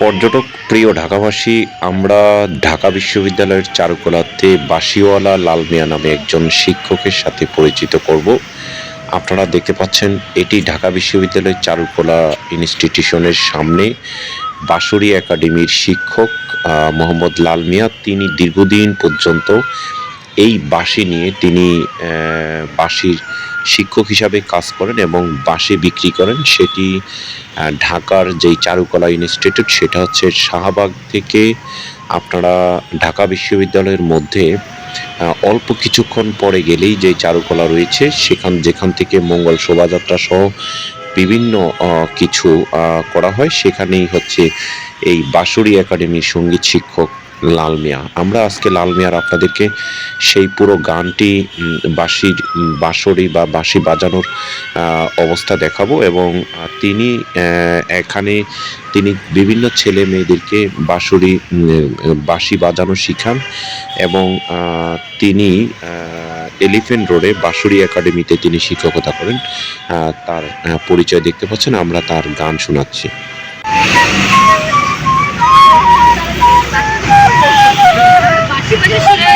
পর্যটক প্রিয় ঢাকাবাসী, আমরা ঢাকা বিশ্ববিদ্যালয়ের চারুকলাতে বাসিওয়ালা লাল মিয়া নামে একজন শিক্ষকের সাথে পরিচিত করব। আপনারা দেখতে পাচ্ছেন, এটি ঢাকা বিশ্ববিদ্যালয়ের চারুকলা ইনস্টিটিউশনের সামনে বাঁশুড়ি একাডেমির শিক্ষক মোহাম্মদ লাল মিয়া তিনি দীর্ঘদিন পর্যন্ত এই বাঁশি নিয়ে তিনি বাঁশির শিক্ষক হিসাবে কাজ করেন এবং বাঁশি বিক্রি করেন, সেটি ঢাকার যেই চারুকলা ইনস্টিটিউট, সেটা হচ্ছে শাহবাগ থেকে আপনারা ঢাকা বিশ্ববিদ্যালয়ের মধ্যে অল্প কিছুক্ষণ পরে গেলেই যে চারুকলা রয়েছে, সেখান, যেখান থেকে মঙ্গল শোভাযাত্রা সহ বিভিন্ন কিছু করা হয়, সেখানেই হচ্ছে এই বাঁশুড়ি একাডেমির সংগীত শিক্ষক লাল মিয়া। আমরা আজকে লাল মিয়ার আপনাদেরকে সেই পুরো গানটি বাঁশির বাঁশরি বা বাঁশি বাজানোর অবস্থা দেখাবো এবং তিনি এখানে তিনি বিভিন্ন ছেলে মেয়েদেরকে বাঁশরি বাঁশি বাজানো শিখান এবং তিনি এলিফেন্ট রোডে বাঁশুড়ি একাডেমিতে তিনি শিক্ষকতা করেন। তার পরিচয় দেখতে পাচ্ছেন, আমরা তার গান শোনাচ্ছি। বাসি বাজে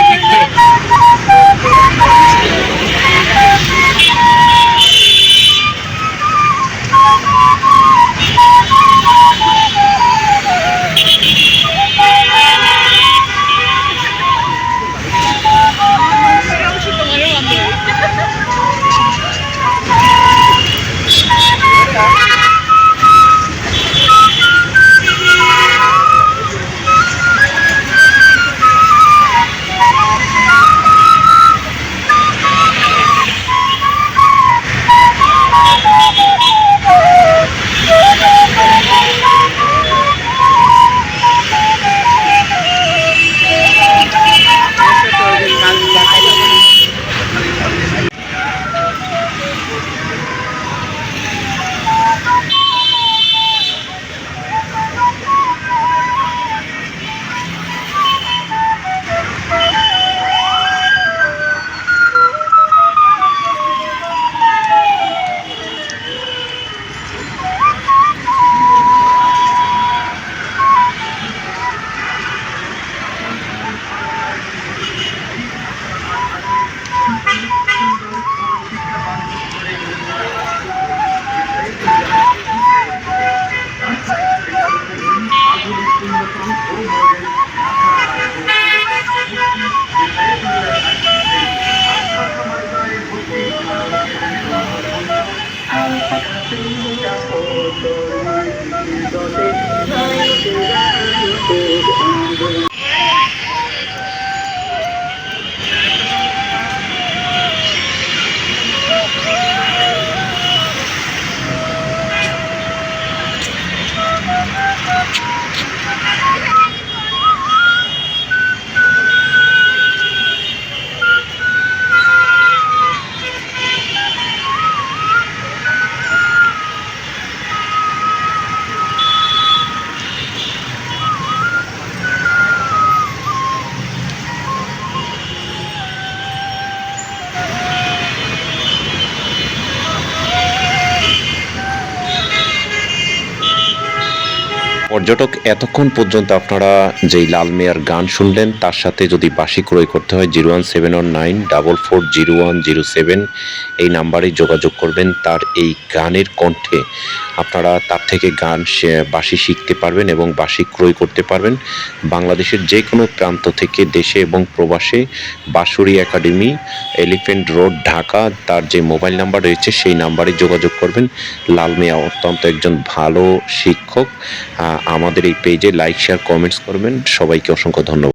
পর্যটক, এতক্ষণ পর্যন্ত আপনারা যেই লাল মেয়ার গান শুনলেন, তার সাথে যদি বাসি ক্রয় করতে হয় zero one seven one nine double four zero one zero seven, এই নাম্বারে যোগাযোগ করবেন, তার এই গানের কণ্ঠে আপনারা তার থেকে গান বাঁশি শিখতে পারবেন এবং বাসি ক্রয় করতে পারবেন। বাংলাদেশের যে কোনো প্রান্ত থেকে দেশে এবং প্রবাসে Bansuri academy elephant road, Dhaka, তার যে মোবাইল নাম্বার রয়েছে, সেই নাম্বারে যোগাযোগ করবেন। লাল মিয়া অত্যন্ত একজন ভালো শিক্ষক আমাদের এই পেজে লাইক শেয়ার কমেন্টস করবেন। সবাইকে অসংখ্য ধন্যবাদ।